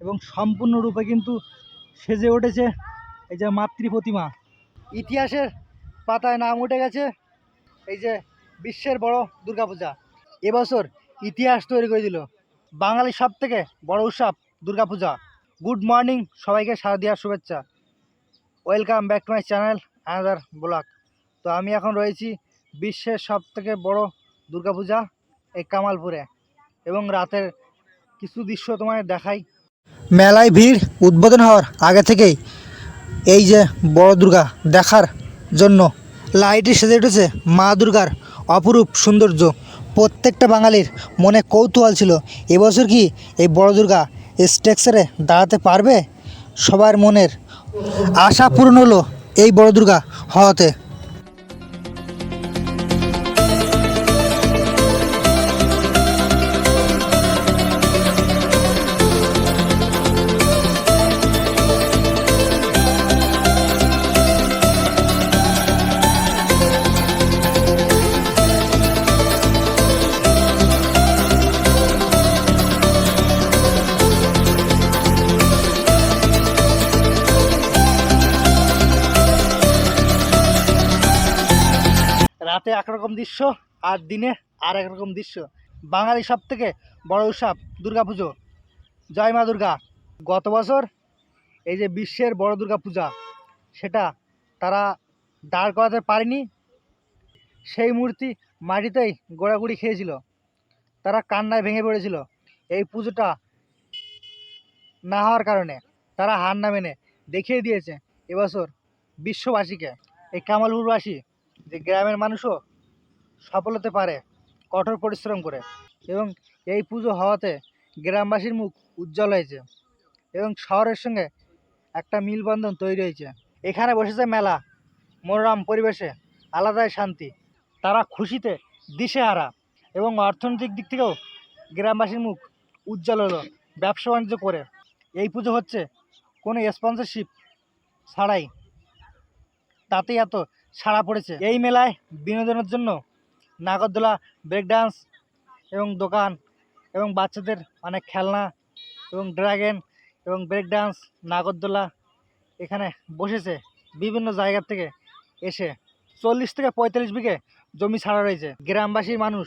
এবং সম্পূর্ণরূপে কিন্তু সেজে উঠেছে এই যে মাতৃ প্রতিমা। ইতিহাসের পাতায় নাম উঠে গেছে এই যে বিশ্বের বড় দুর্গাপূজা। এবছর ইতিহাস তৈরি করে দিল বাঙালির সব থেকে বড় উৎসব দুর্গাপূজা। গুড মর্নিং সবাইকে সারা দেওয়ার শুভেচ্ছা। Welcome back to my channel another blog. তো আমি এখন রয়েছি বিশ্বের সব থেকে বড় দুর্গাপূজা এই কামালপুরে। এবং রাতের কিছু দৃশ্য তোমায় দেখাই। মেলায় ভিড়, উদ্বোধন হওয়ার আগে থেকেই এই যে বড় দুর্গা দেখার জন্য লাইটে সেজে উঠেছে মা দুর্গার অপরূপ সৌন্দর্য। প্রত্যেকটা বাঙালির মনে কৌতূহল ছিল, এবছর কি এই বড় দুর্গা স্ট্রাকচারে দাঁড়াতে পারবে? সবার মনের আশা পূরণ হলো এই বড় দুর্গা হওয়াতে। রাতে একরকম দৃশ্য আর দিনে আর একরকম দৃশ্য। বাঙালি সব থেকে বড় উৎসব দুর্গাপুজো। জয় মা দুর্গা। গত বছর এই যে বিশ্বের বড় দুর্গা পূজা সেটা তারা দাঁড় করাতে পারেনি। সেই মূর্তি মাটিতেই গোড়াগুড়ি খেয়েছিল। তারা কান্নায় ভেঙে পড়েছিল। এই পুজোটা না হওয়ার কারণে তারা হার না মেনে দেখিয়ে দিয়েছে এবছর বিশ্ববাসীকে। এই কামালপুরবাসী যে গ্রামের মানুষও সফল হতে পারে, কঠোর পরিশ্রম করে এবং এই পুজো হওয়াতে গ্রামবাসীর মুখ উজ্জ্বল হয়েছে এবং শহরের সঙ্গে একটা মিলবন্ধন তৈরি হয়েছে। এখানে বসেছে মেলা, মনোরম পরিবেশে, আলাদাই শান্তি। তারা খুশিতে দিশেহারা এবং অর্থনৈতিক দিক থেকেও গ্রামবাসীর মুখ উজ্জ্বল হলো ব্যবসা বাণিজ্য করে। এই পুজো হচ্ছে কোনো স্পন্সরশিপ ছাড়াই। তাতেই এত সাড়া পড়েছে। এই মেলায় বিনোদনের জন্য নাগরদোলা ব্রেক ডান্স এবং দোকান এবং বাচ্চাদের অনেক খেলনা এবং ড্রাগন এবং ব্রেক ডান্স নাগরদোলা এখানে বসেছে। বিভিন্ন জায়গা থেকে এসে চল্লিশ থেকে পঁয়তাল্লিশ বিঘে জমি ছাড়া রয়েছে। গ্রামবাসীর মানুষ,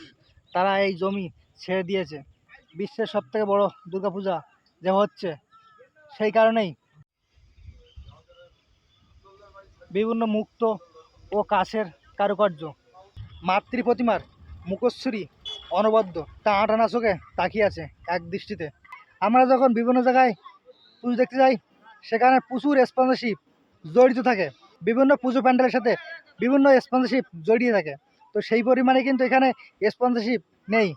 তারা এই জমি ছেড়ে দিয়েছে। বিশ্বের সব থেকে বড়ো দুর্গাপূজা যে হচ্ছে সেই কারণেই। বিভিন্ন মুক্ত ও কাছের কারুকার্য। মাতৃ প্রতিমার মুখশ্রী অনবদ্য, তা আটানা চোখে তাকিয়ে আছে এক দৃষ্টিতে। আমরা যখন বিভিন্ন জায়গায় পুজো দেখতে যাই, সেখানে প্রচুর স্পন্সরশিপ জড়িত থাকে। বিভিন্ন পুজো প্যান্ডেলের সাথে বিভিন্ন স্পন্সরশিপ জড়িয়ে থাকে। তো সেই পরিমাণে কিন্তু এখানে স্পন্সরশিপ নেই।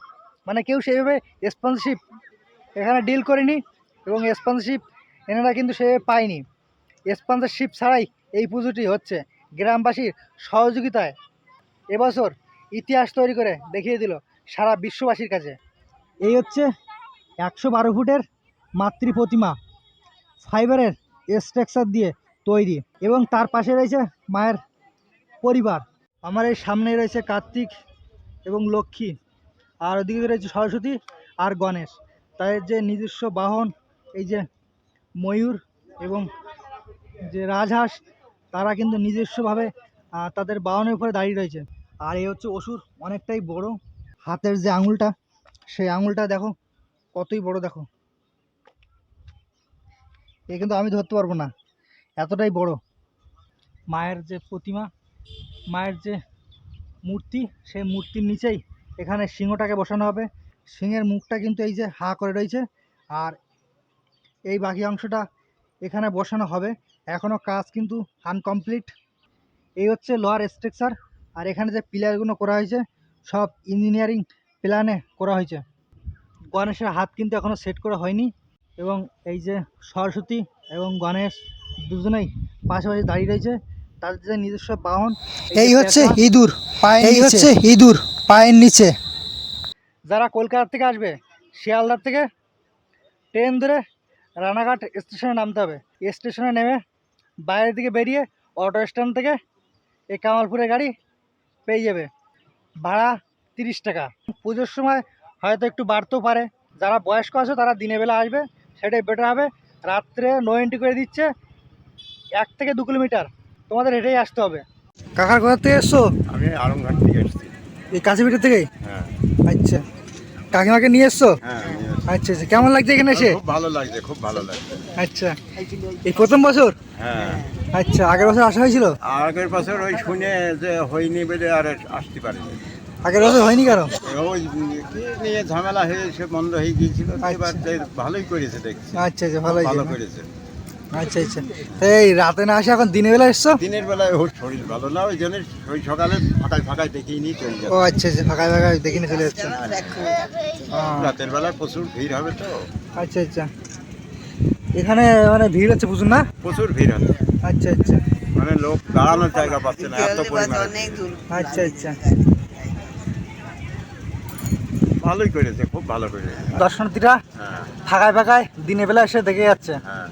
মানে কেউ সেইভাবে স্পন্সরশিপ এখানে ডিল করেনি এবং স্পন্সরশিপ এনারা কিন্তু সেভাবে পায়নি। স্পন্সরশিপ ছাড়াই এই পুজোটি হচ্ছে। গ্রামবাসীর সহযোগিতায় এবছর ইতিহাস তৈরি করে দেখিয়ে দিল সারা বিশ্ববাসীর কাছে। এই হচ্ছে একশো বারো ফুটের মাতৃ প্রতিমা, ফাইবারের স্ট্রাকচার দিয়ে তৈরি এবং তার পাশে রয়েছে মায়ের পরিবার। আমার এই সামনে রয়েছে কার্তিক এবং লক্ষ্মী, আর ওদিকে রয়েছে সরস্বতী আর গণেশ। তাদের যে নিজস্ব বাহন, এই যে ময়ূর এবং যে রাজহাঁস তারা কিন্তু নিজস্বভাবে তাদের বাহনের উপরে দাঁড়িয়ে রয়েছে। আর এই হচ্ছে অসুর, অনেকটাই বড়। হাতের যে আঙুলটা, সেই আঙুলটা দেখো, কতই বড় দেখো। এ কিন্তু আমি ধরতে পারব না, এতটাই বড়। মায়ের যে প্রতিমা, মায়ের যে মূর্তি, সেই মূর্তির নিচেই এখানে সিংহটাকে বসানো হবে। সিংহের মুখটা কিন্তু এই যে হা করে রয়েছে, আর এই বাকি অংশটা এখানে বসানো হবে। এখনও কাজ কিন্তু আনকমপ্লিট। এই হচ্ছে লোয়ার স্ট্রাকচার আর এখানে যে পিলারগুলো করা হয়েছে সব ইঞ্জিনিয়ারিং প্ল্যানে করা হয়েছে। গণেশের হাত কিন্তু এখনও সেট করা হয়নি এবং এই যে সরস্বতী এবং গণেশ দুজনেই পাশাপাশি দাঁড়িয়ে রয়েছে তাদের যে নিজস্ব বাহন এই হচ্ছে ইঁদুর পায়ের এই হচ্ছে ইঁদুর পায়ের নিচে। যারা কলকাতা থেকে আসবে শিয়ালদার থেকে ট্রেন ধরে রানাঘাট স্টেশনে নামতে হবে। স্টেশনে নেমে বাইরের দিকে বেরিয়ে অটো স্ট্যান্ড থেকে এই কামালপুরের গাড়ি পেয়ে যাবে। ভাড়া তিরিশ টাকা। পুজোর সময় হয়তো একটু বাড়তেও পারে। যারা বয়স্ক আছে তারা দিনের বেলা আসবে সেটাই বেটার হবে। রাত্রে নো এন্ট্রি করে দিচ্ছে এক থেকে দু কিলোমিটার। তোমাদের হেঁটেই আসতে হবে। কাকার কোথা থেকে এসছো? আমি আরমঘাট থেকে এসেছি। এই কাশিপিঠের থেকেই? হ্যাঁ। আচ্ছা। কাকিমাকে নিয়ে এসছো? হ্যাঁ আচ্ছা আচ্ছা। কেমন লাগছে এখানে এসে? খুব ভালো লাগছে খুব ভালো লাগছে। আচ্ছা। এই প্রথম বছর? হ্যাঁ। আচ্ছা আগের বছর আসা হয়েছিল? আগের বছর ওই শুনে যে হয়নি বলে আর আসতে পারিনি। আগের বছর হয়নি কারও? ওই কি নিয়ে ঝামেলা হয়ে সে বন্ধ হয়ে গিয়েছিল আচ্ছা। এবার ভালোই করেছে দেখছি। আচ্ছা আচ্ছা ভালোই ভালো করেছে। আচ্ছা আচ্ছা। এই রাতে না আসে এখন দিনের বেলা এসছো? দিনের বেলায় ওর শরীর ভালো না ওই জন্য ওই সকালে ফাঁকায় ফাঁকায় দেখিয়ে নিয়ে চলে ও আচ্ছা আচ্ছা ফাঁকায় ফাঁকায় দেখে নিয়ে চলে যাচ্ছে। রাতের বেলায় প্রচুর ভিড় হবে তো। আচ্ছা আচ্ছা। এখানে মানে ভিড় হচ্ছে বুঝুন না? প্রচুর ভিড় হবে। আচ্ছা আচ্ছা। মানে লোক দাঁড়ানোর জায়গা পাচ্ছে না এত পরিমাণে। আচ্ছা আচ্ছা। ভালোই করেছে খুব ভালো করেছে। দর্শনার্থীরা হ্যাঁ। ফাঁকায় ফাঁকায় দিনের বেলা এসে দেখে যাচ্ছে। হ্যাঁ।